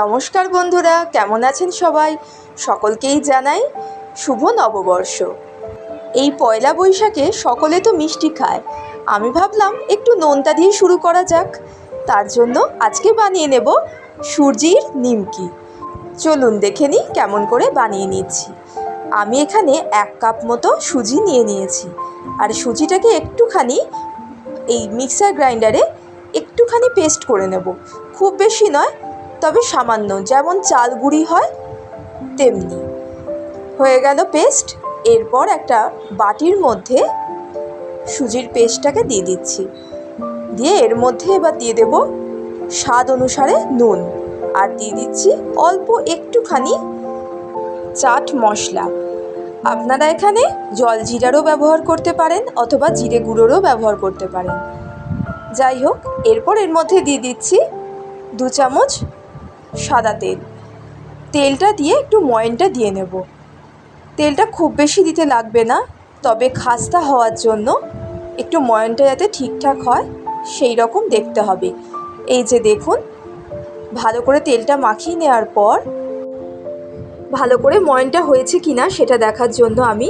নমস্কার বন্ধুরা, কেমন আছেন সবাই? সকলকেই জানাই শুভ নববর্ষ। এই পয়লা বৈশাখে সকলে তো মিষ্টি খায়। আমি ভাবলাম একটু নোনতা দিয়ে শুরু করা যাক। তার জন্য আজকে বানিয়ে নেব সুজির নিমকি। চলুন দেখে নিই কেমন করে বানিয়ে নিচ্ছি। আমি এখানে এক কাপ মতো সুজি নিয়ে নিয়েছি। আর সুজিটাকে একটুখানি এই মিক্সার গ্রাইন্ডারে একটুখানি পেস্ট করে নেব। খুব বেশি নয় তবে সামান্য, যেমন চাল গুঁড়ি হয় তেমনি। হয়ে গেল পেস্ট। এরপর একটা বাটির মধ্যে সুজির পেস্টটাকে দিয়ে দিচ্ছি। দিয়ে এর মধ্যে এবার দিয়ে দেব স্বাদ অনুসারে নুন। আর দিয়ে দিচ্ছি অল্প একটুখানি চাট মশলা। আপনারা এখানে জল জিরারও ব্যবহার করতে পারেন অথবা জিরে গুঁড়োরও ব্যবহার করতে পারেন। যাই হোক, এরপর এর মধ্যে দিয়ে দিচ্ছি দু চামচ সাদা তেল। তেলটা দিয়ে একটু ময়নটা দিয়ে নেব। তেলটা খুব বেশি দিতে লাগবে না, তবে খাস্তা হওয়ার জন্য একটু ময়নটা যাতে ঠিকঠাক হয়, সেই রকম দেখতে হবে। এই যে দেখুন, ভালো করে তেলটা মাখিয়ে নেওয়ার পর, ভালো করে ময়নটা হয়েছে কি না সেটা দেখার জন্য আমি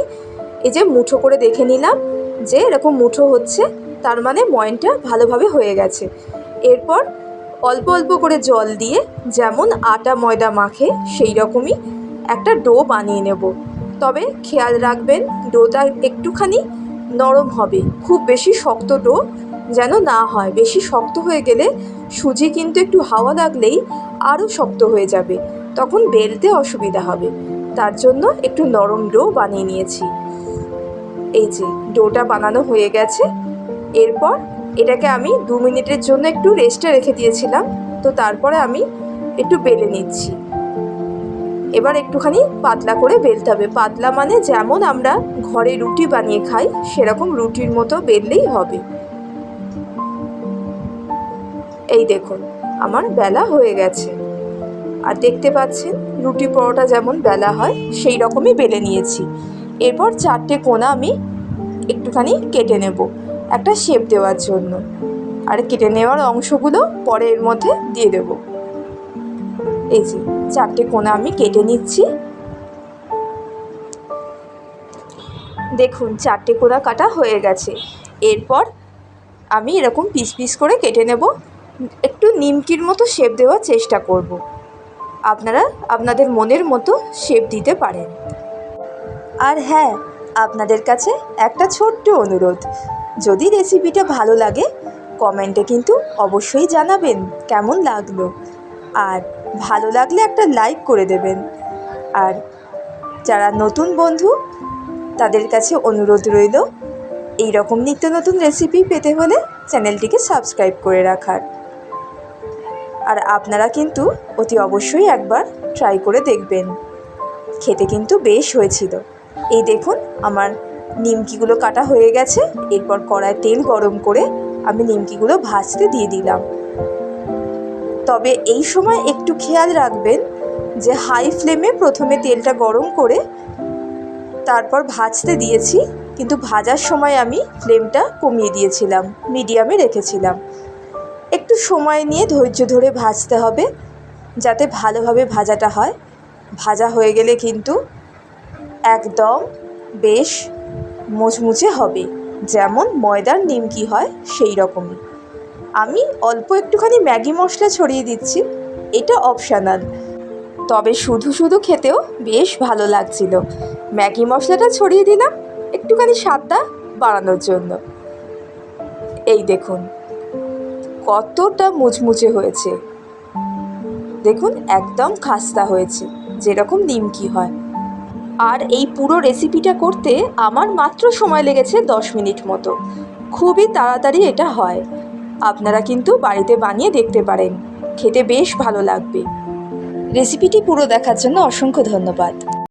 এই যে মুঠো করে দেখে নিলাম যে এরকম মুঠো হচ্ছে, তার মানে ময়নটা ভালোভাবে হয়ে গেছে। এরপর অল্প অল্প করে জল দিয়ে যেমন আটা, ময়দা মাখে সেই রকমই একটা ডো বানিয়ে নেব। তবে খেয়াল রাখবেন, ডোটা একটুখানি নরম হবে। খুব বেশি শক্ত ডো যেন না হয়। বেশি শক্ত হয়ে গেলে সুজি কিন্তু একটু হাওয়া লাগলেই আরও শক্ত হয়ে যাবে। তখন বেলতে অসুবিধা হবে। তার জন্য একটু নরম ডো বানিয়ে নিয়েছি। এই যে, ডোটা বানানো হয়ে গেছে। এরপর এটাকে আমি দু মিনিটের জন্য একটু রেস্টে রেখে দিয়েছিলাম, তো তারপরে আমি একটু বেলে নিচ্ছি। এবার একটুখানি পাতলা করে বেলতে হবে। পাতলা মানে যেমন আমরা ঘরে রুটি বানিয়ে খাই, সেরকম রুটির মতো বেললেই হবে। এই দেখুন, আমার বেলা হয়ে গেছে। আর দেখতে পাচ্ছেন, রুটি পরোটা যেমন বেলা হয়, সেই রকমই বেলে নিয়েছি। এরপর চারটে কোনা আমি একটুখানি কেটে নেব। একটা শেপ দেওয়ার জন্য। আর কেটে নেওয়ার অংশগুলো পরে এর মধ্যে দিয়ে দেব। এই যে, চারটে কোনা আমি কেটে নিচ্ছি। দেখুন, চারটে কোনা কাটা হয়ে গেছে। এরপর আমি এরকম পিস পিস করে কেটে নেব। একটু নিমকির মতো শেপ দেওয়ার চেষ্টা করব। আপনারা আপনাদের মনের মতো শেপ দিতে পারেন। আর হ্যাঁ আপনাদের কাছে একটা ছোট্ট অনুরোধ। যদি রেসিপিটা ভালো লাগে কমেন্টে কিন্তু অবশ্যই জানাবেন কেমন লাগল। আর ভালো লাগলে একটা লাইক করে দেবেন। আর যারা নতুন বন্ধু, তাদের কাছে অনুরোধ রইল এই রকম নিত্য নতুন রেসিপি পেতে হলে চ্যানেলটিকে সাবস্ক্রাইব করে রাখার। আর আপনারা কিন্তু অতি অবশ্যই একবার ট্রাই করে দেখবেন। খেতে কিন্তু বেশ হয়েছিল। এই দেখুন আমার নিমকিগুলো কাটা হয়ে গেছে। এরপর কড়ায় তেল গরম করে আমি নিমকিগুলো ভাজতে দিয়ে দিলাম। তবে এই সময় একটু খেয়াল রাখবেন যে হাই ফ্লেমে প্রথমে তেলটা গরম করে তারপর ভাজতে দিয়েছি, কিন্তু ভাজার সময় আমি ফ্লেমটা কমিয়ে দিয়েছিলাম, মিডিয়ামে রেখেছিলাম। একটু সময় নিয়ে ধৈর্য ধরে ভাজতে হবে, যাতে ভালোভাবে ভাজাটা হয়। ভাজা হয়ে গেলে কিন্তু একদম বেশ মুচমুচে হবে। যেমন ময়দার নিমকি হয় সেই রকমই আমি অল্প একটুখানি ম্যাগি মশলা ছড়িয়ে দিচ্ছি, এটা অপশানাল। তবে শুধু শুধু খেতেও বেশ ভালো লাগছিল। ম্যাগি মশলাটা ছড়িয়ে দিলাম, একটুখানি স্বাদটা বাড়ানোর জন্য। এই দেখুন, কতটা মুচমুচে হয়েছে। দেখুন, একদম খাস্তা হয়েছে, যেরকম নিমকি হয়। আর এই পুরো রেসিপিটা করতে আমার মাত্র সময় লেগেছে দশ মিনিট মতো। খুবই তাড়াতাড়ি এটা হয়। আপনারা কিন্তু বাড়িতে বানিয়ে দেখতে পারেন। খেতে বেশ ভালো লাগবে। রেসিপিটি পুরো দেখার জন্য অসংখ্য ধন্যবাদ।